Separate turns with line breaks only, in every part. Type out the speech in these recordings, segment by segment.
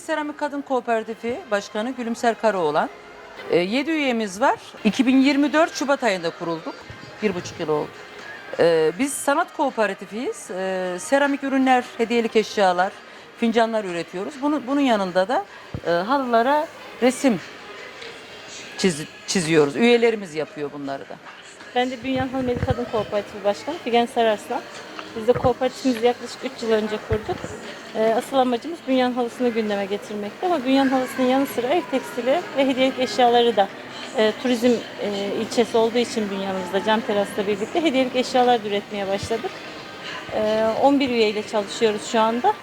Seramik Kadın Kooperatifi Başkanı Gülümser Karaoğlan. 7 üyemiz var. 2024 Şubat ayında kurulduk. Bir buçuk yıl oldu. Ee, Biz sanat kooperatifiyiz. Ee, Seramik ürünler, hediyelik eşyalar, fincanlar üretiyoruz. Bunun yanında da e, halılara resim çiz- çiziyoruz. Üyelerimiz yapıyor bunları da.
Ben de Bünyan Hanımeli Kadın Kooperatifi Başkanı Figen Sararslan. Biz de kooperatifimizi yaklaşık 3 yıl önce kurduk. Ee, asıl amacımız bünyan halısını gündeme getirmekti ama bünyan halısının yanı sıra ev tekstili ve hediyelik eşyaları da e, turizm e, ilçesi olduğu için bünyanımızda cam terasla birlikte hediyelik eşyalar da üretmeye başladık. Ee, 11 üyeyle çalışıyoruz şu anda.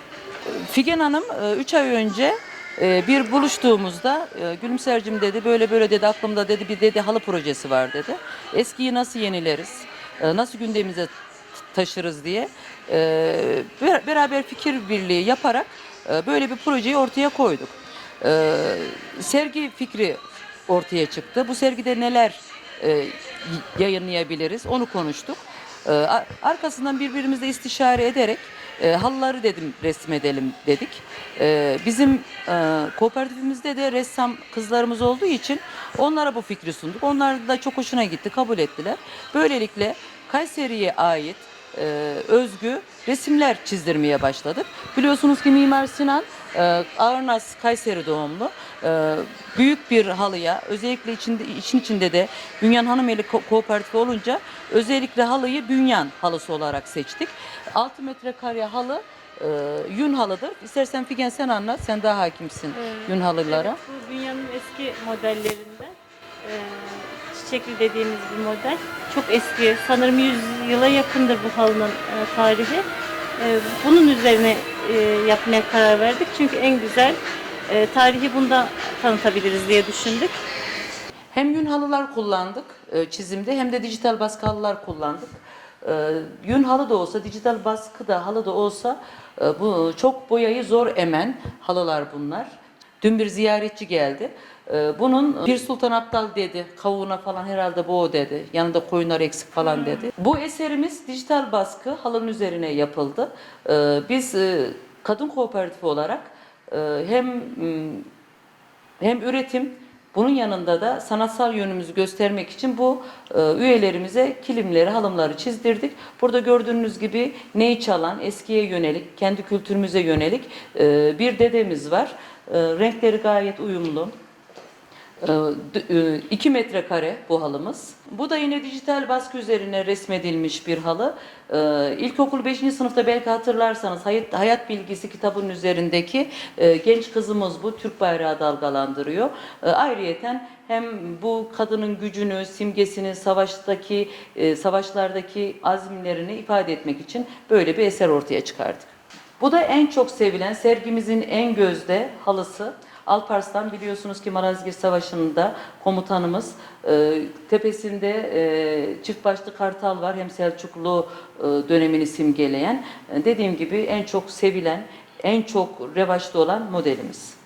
Figen Hanım 3 ay önce e, bir buluştuğumuzda e, Gülümsercim dedi böyle böyle dedi aklımda dedi bir dedi halı projesi var dedi. Eskiyi nasıl yenileriz? e, Nasıl gündemimize taşırız diye e, ber- beraber fikir birliği yaparak e, böyle bir projeyi ortaya koyduk. E, Sergi fikri ortaya çıktı. Bu sergide neler e, yayınlayabiliriz onu konuştuk. E, Arkasından birbirimizle istişare ederek e, halıları dedim resmedelim dedik. E, bizim e, kooperatifimizde de ressam kızlarımız olduğu için onlara bu fikri sunduk. Onlar da çok hoşuna gitti, kabul ettiler. Böylelikle Kayseri'ye ait e, özgü resimler çizdirmeye başladık. Biliyorsunuz ki Mimar Sinan e, Ağırnaz Kayseri doğumlu. E, büyük bir halıya özellikle içinde için içinde de Bünyan Hanımeli Ko- Kooperatifi olunca özellikle halıyı Bünyan halısı olarak seçtik. 6 metrekare halı e, yün halıdır. İstersen Figen sen anlat. Sen daha hakimsin yün halılara.
Evet, bu dünyanın eski modellerinden e, çiçekli dediğimiz bir model. Çok eski, sanırım 100 yıla yakındır bu halının e, tarihi. E, bunun üzerine e, yapmaya karar verdik. Çünkü en güzel e, tarihi bunda tanıtabiliriz diye düşündük.
Hem yün halılar kullandık e, çizimde hem de dijital baskı halılar kullandık. E, Yün halı da olsa, dijital baskı da halı da olsa e, bu çok boyayı zor emen halılar bunlar. Dün bir ziyaretçi geldi. E, Bunun Pir Sultan Abdal dedi, kavuğuna falan herhalde bu o dedi. Yanında koyunlar eksik falan dedi. Bu eserimiz dijital baskı halının üzerine yapıldı. E, Biz e, kadın kooperatifi olarak e, hem m, hem üretim bunun yanında da sanatsal yönümüzü göstermek için bu e, üyelerimize kilimleri, halımları çizdirdik. Burada gördüğünüz gibi neyi çalan, eskiye yönelik, kendi kültürümüze yönelik e, bir dedemiz var. E, renkleri gayet uyumlu. 2 metrekare bu halımız. Bu da yine dijital baskı üzerine resmedilmiş bir halı. Ee, İlkokul 5. sınıfta belki hatırlarsanız Hayat, Hayat Bilgisi kitabının üzerindeki e, genç kızımız bu Türk bayrağı dalgalandırıyor. E, ayrıyeten hem bu kadının gücünü, simgesini, savaştaki e, savaşlardaki azimlerini ifade etmek için böyle bir eser ortaya çıkardık. Bu da en çok sevilen sergimizin en gözde halısı. Alparslan biliyorsunuz ki Malazgirt Savaşı'nda komutanımız e, tepesinde e, çift başlı kartal var hem Selçuklu e, dönemini simgeleyen. E, dediğim gibi en çok sevilen, en çok revaçta olan modelimiz.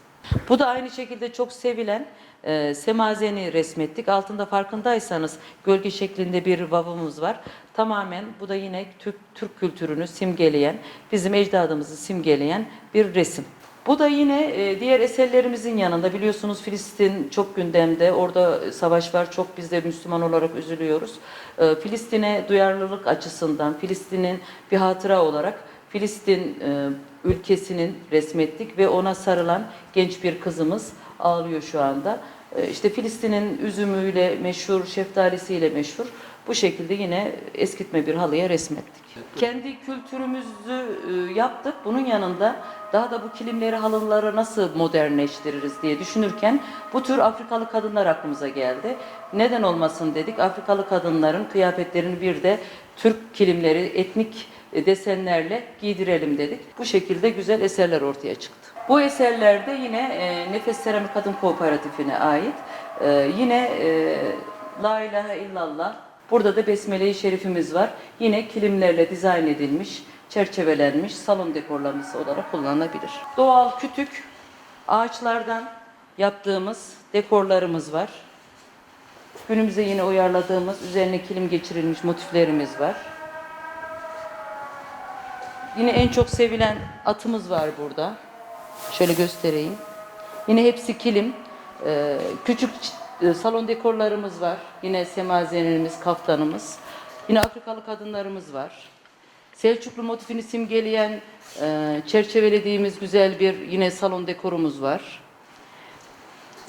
Bu da aynı şekilde çok sevilen e, semazeni resmettik. Altında farkındaysanız gölge şeklinde bir vavımız var. Tamamen bu da yine Türk, Türk kültürünü simgeleyen, bizim ecdadımızı simgeleyen bir resim. Bu da yine e, diğer eserlerimizin yanında biliyorsunuz Filistin çok gündemde. Orada savaş var. Çok biz de Müslüman olarak üzülüyoruz. E, Filistin'e duyarlılık açısından Filistin'in bir hatıra olarak Filistin e, ülkesinin resmettik ve ona sarılan genç bir kızımız ağlıyor şu anda. E, işte Filistin'in üzümüyle meşhur, şeftalisiyle meşhur. Bu şekilde yine eskitme bir halıya resmettik. Kendi kültürümüzü e, yaptık. Bunun yanında daha da bu kilimleri, halıları nasıl modernleştiririz diye düşünürken bu tür Afrikalı kadınlar aklımıza geldi. Neden olmasın dedik. Afrikalı kadınların kıyafetlerini bir de Türk kilimleri, etnik desenlerle giydirelim dedik. Bu şekilde güzel eserler ortaya çıktı. Bu eserlerde yine e, Nefes Seramik Kadın Kooperatifi'ne ait. E, yine e, La ilahe illallah. Burada da Besmele-i Şerifimiz var. Yine kilimlerle dizayn edilmiş, çerçevelenmiş salon dekorlaması olarak kullanılabilir. Doğal kütük ağaçlardan yaptığımız dekorlarımız var. Günümüze yine uyarladığımız üzerine kilim geçirilmiş motiflerimiz var. Yine en çok sevilen atımız var burada. Şöyle göstereyim. Yine hepsi kilim. Ee, küçük e, salon dekorlarımız var. Yine semazenimiz, kaftanımız. Yine Afrikalı kadınlarımız var. Selçuklu motifini simgeleyen e, çerçevelediğimiz güzel bir yine salon dekorumuz var.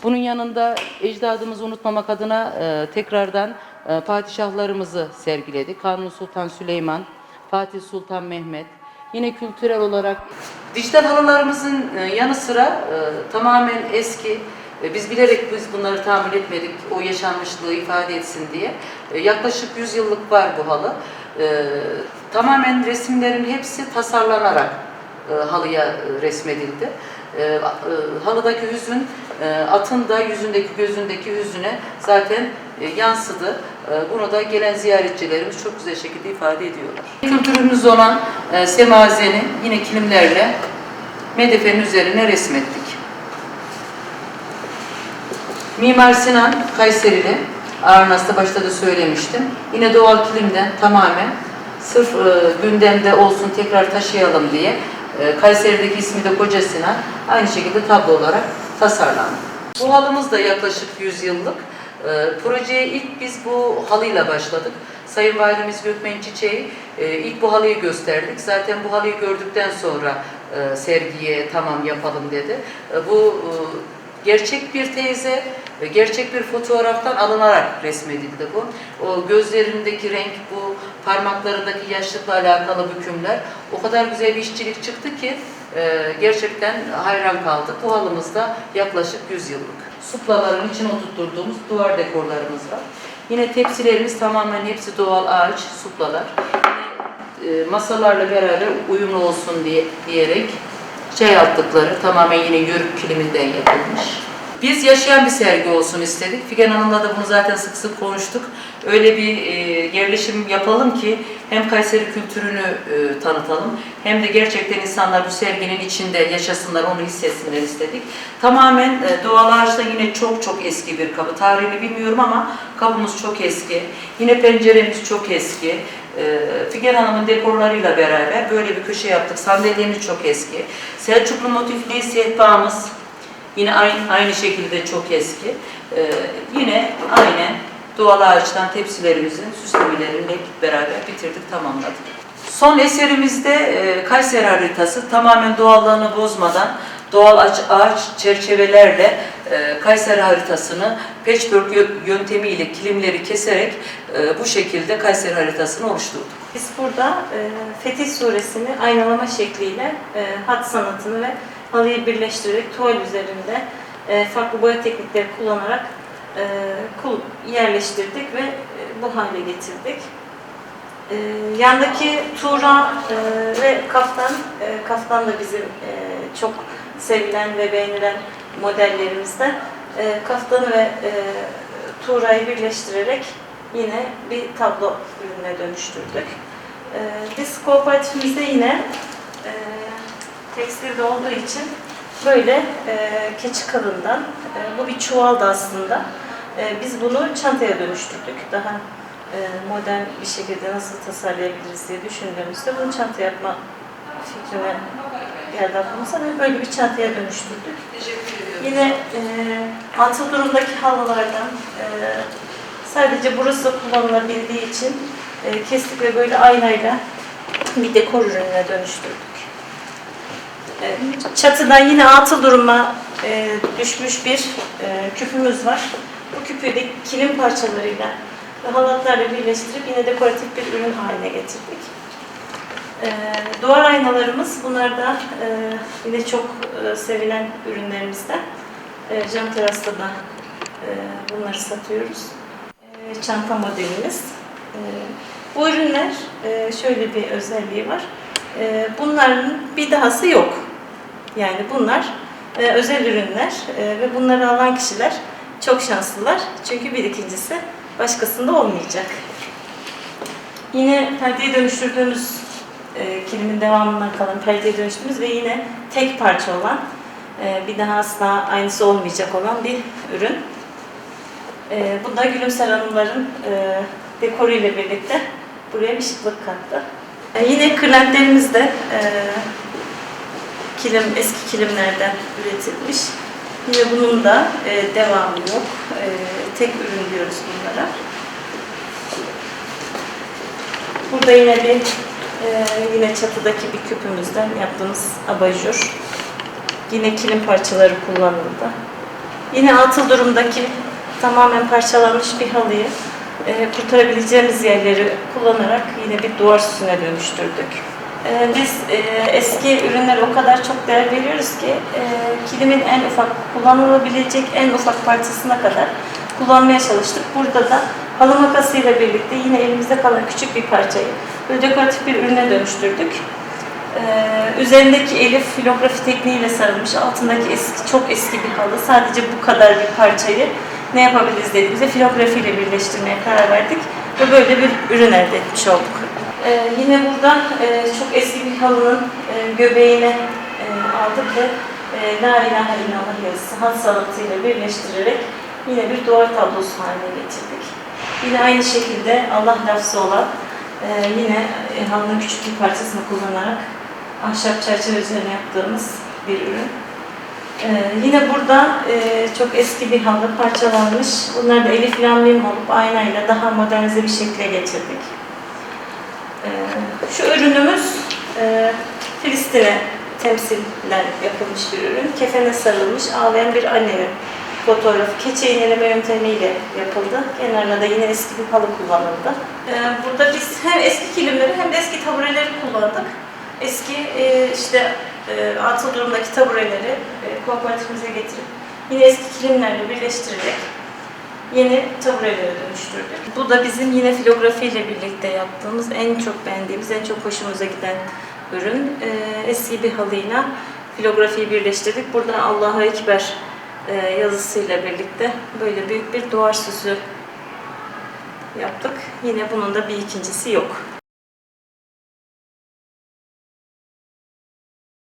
Bunun yanında ecdadımızı unutmamak adına e, tekrardan e, padişahlarımızı sergiledik. Kanuni Sultan Süleyman, Fatih Sultan Mehmet. Yine kültürel olarak dijital halılarımızın yanı sıra tamamen eski. E, biz bilerek biz bunları tahmin etmedik o yaşanmışlığı ifade etsin diye. E, yaklaşık 100 yıllık var bu halı. E, tamamen resimlerin hepsi tasarlanarak halıya resmedildi. Halıdaki hüzün atın da yüzündeki gözündeki hüzüne zaten yansıdı. Bunu da gelen ziyaretçilerimiz çok güzel şekilde ifade ediyorlar. Kültürümüz olan semazeni yine kilimlerle medefenin üzerine resmettik. Mimar Sinan Kayserili, Arnas'ta başta da söylemiştim. Yine doğal kilimden tamamen sırf e, gündemde olsun tekrar taşıyalım diye e, Kayseri'deki ismi de Koca Sinan aynı şekilde tablo olarak tasarlandı. Bu halımız da yaklaşık 100 yıllık. E, projeye ilk biz bu halıyla başladık. Sayın Valimiz Gökmen Çiçek'i e, ilk bu halıyı gösterdik. Zaten bu halıyı gördükten sonra e, sergiye tamam yapalım dedi. E, bu e, gerçek bir teyze, e, gerçek bir fotoğraftan alınarak resmedildi bu. O gözlerindeki renk, bu parmaklarındaki yaşlıkla alakalı bükümler o kadar güzel bir işçilik çıktı ki e, gerçekten hayran kaldık. Bu halımızda yaklaşık 100 yıllık. Suplaların içine oturtturduğumuz duvar dekorlarımız var. Yine tepsilerimiz tamamen hepsi doğal ağaç suplalar. E, masalarla beraber uyumlu olsun diye diyerek şey yaptıkları tamamen yine yörük kiliminden yapılmış. Biz yaşayan bir sergi olsun istedik. Figen Hanım'la da bunu zaten sık sık konuştuk. Öyle bir e, yerleşim yapalım ki hem Kayseri kültürünü e, tanıtalım hem de gerçekten insanlar bu serginin içinde yaşasınlar, onu hissetsinler istedik. Tamamen e, doğal ağaçta yine çok çok eski bir kapı. Tarihini bilmiyorum ama kapımız çok eski. Yine penceremiz çok eski. E, Figen Hanım'ın dekorlarıyla beraber böyle bir köşe yaptık. Sandalyemiz çok eski. Selçuklu motifli sehpamız yine aynı, aynı şekilde çok eski. E, yine aynen doğal ağaçtan tepsilerimizin süslemelerini hep beraber bitirdik, tamamladık. Son eserimizde e, Kayseri haritası tamamen doğallığını bozmadan doğal ağaç, çerçevelerle e, Kayseri haritasını patchwork yö- yöntemiyle kilimleri keserek e, bu şekilde Kayseri haritasını oluşturduk.
Biz burada Fetih Suresini aynalama şekliyle hat sanatını ve halıyı birleştirerek tuval üzerinde farklı boya teknikleri kullanarak kul yerleştirdik ve e, bu hale getirdik. E, yandaki tuğra e, ve kaftan, e, kaftan da bizim e, çok sevilen ve beğenilen modellerimizden. E, kaftanı ve e, tuğrayı birleştirerek yine bir tablo ürününe dönüştürdük. E, biz kooperatifimizde yine e, tekstilde olduğu için böyle e, keçi kalından, e, bu bir çuvaldı aslında. E, biz bunu çantaya dönüştürdük. Daha e, modern bir şekilde nasıl tasarlayabiliriz diye düşündüğümüzde bunu çanta yapma fikrine geldi aklımıza ve böyle bir çantaya dönüştürdük. Yine e, durumdaki halılardan e, sadece burası kullanılabildiği için e, kestik ve böyle aynayla bir dekor ürününe dönüştürdük. E, çatıdan yine atıl duruma e, düşmüş bir e, küpümüz var. Bu küpü de kilim parçalarıyla ve halatlarla birleştirip yine dekoratif bir ürün haline getirdik. E, duvar aynalarımız bunlar da e, yine çok e, sevilen ürünlerimizden. E, cam terasta da bunları satıyoruz. Çanta modelimiz. Bu ürünler şöyle bir özelliği var. Bunların bir dahası yok. Yani bunlar özel ürünler ve bunları alan kişiler çok şanslılar. Çünkü bir ikincisi başkasında olmayacak. Yine perdeye dönüştürdüğümüz e, kilimin devamından kalan perdeye dönüştüğümüz ve yine tek parça olan e, bir daha asla aynısı olmayacak olan bir ürün. E, bu da Gülümser Hanımların e, dekoru ile birlikte buraya bir şıklık kattı. E, yine kırlentlerimiz de e, kilim eski kilimlerden üretilmiş. Yine bunun da e, devamı yok. E, tek ürün diyoruz bunlara. Burada yine bir e, yine çatıdaki bir küpümüzden yaptığımız abajur. Yine kilim parçaları kullanıldı. Yine atıl durumdaki tamamen parçalanmış bir halıyı e, kurtarabileceğimiz yerleri kullanarak yine bir duvar süsüne dönüştürdük. E, biz e, eski ürünlere o kadar çok değer veriyoruz ki e, kilimin en ufak kullanılabilecek en ufak parçasına kadar kullanmaya çalıştık. Burada da halı makasıyla birlikte yine elimizde kalan küçük bir parçayı böyle dekoratif bir ürüne dönüştürdük. Ee, üzerindeki elif filografi tekniğiyle sarılmış. Altındaki eski, çok eski bir halı. Sadece bu kadar bir parçayı ne yapabiliriz dediğimizde filografiyle birleştirmeye karar verdik. Ve böyle bir ürün elde etmiş olduk. Ee, yine burada e, çok eski bir halının e, göbeğine e, aldık ve e, La ilahe illallah yazısı hat sanatıyla birleştirerek yine bir duvar tablosu haline getirdik. Yine aynı şekilde Allah lafzı olan e, yine e, halının küçük bir parçasını kullanarak ahşap çerçeve üzerine yaptığımız bir ürün. Ee, yine burada e, çok eski bir halı parçalanmış. Bunları da elif lamim olup aynayla daha modernize bir şekle getirdik. Ee, şu ürünümüz e, Filistin'e temsilen yapılmış bir ürün. Kefene sarılmış ağlayan bir annenin fotoğrafı. Keçe iğneleme yöntemiyle yapıldı. Kenarına da yine eski bir halı kullanıldı. Ee, burada biz hem eski kilimleri hem de eski tabureleri kullandık. Eski e, işte e, atıl durumdaki tabureleri kooperatifimize getirip yine eski kilimlerle birleştirerek yeni taburelere dönüştürdük. Bu da bizim yine filografiyle birlikte yaptığımız en çok beğendiğimiz, en çok hoşumuza giden ürün. E, eski bir halıyla filografiyi birleştirdik. Burada Allahu Ekber e, yazısıyla birlikte böyle büyük bir duvar süsü yaptık. Yine bunun da bir ikincisi yok.